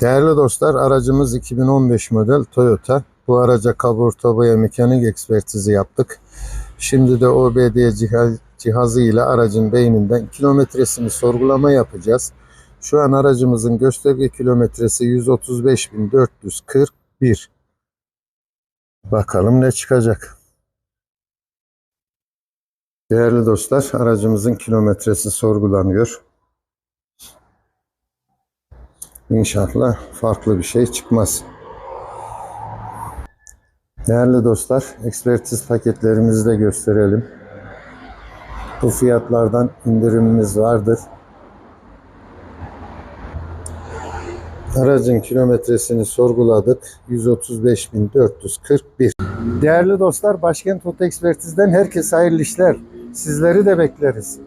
Değerli dostlar aracımız 2015 model Toyota. Bu araca kaburta boya mekanik ekspertizi yaptık. Şimdi de OBD cihaz, cihazı ile aracın beyninden kilometresini sorgulama yapacağız. Şu an aracımızın gösterge kilometresi 135.441. Bakalım ne çıkacak. Değerli dostlar aracımızın kilometresi sorgulanıyor. İnşallah farklı bir şey çıkmaz. Değerli dostlar, ekspertiz paketlerimizi de gösterelim. Bu fiyatlardan indirimimiz vardır. Aracın kilometresini sorguladık. 135.441. Değerli dostlar, Başkent Oto Ekspertiz'den herkese hayırlı işler. Sizleri de bekleriz.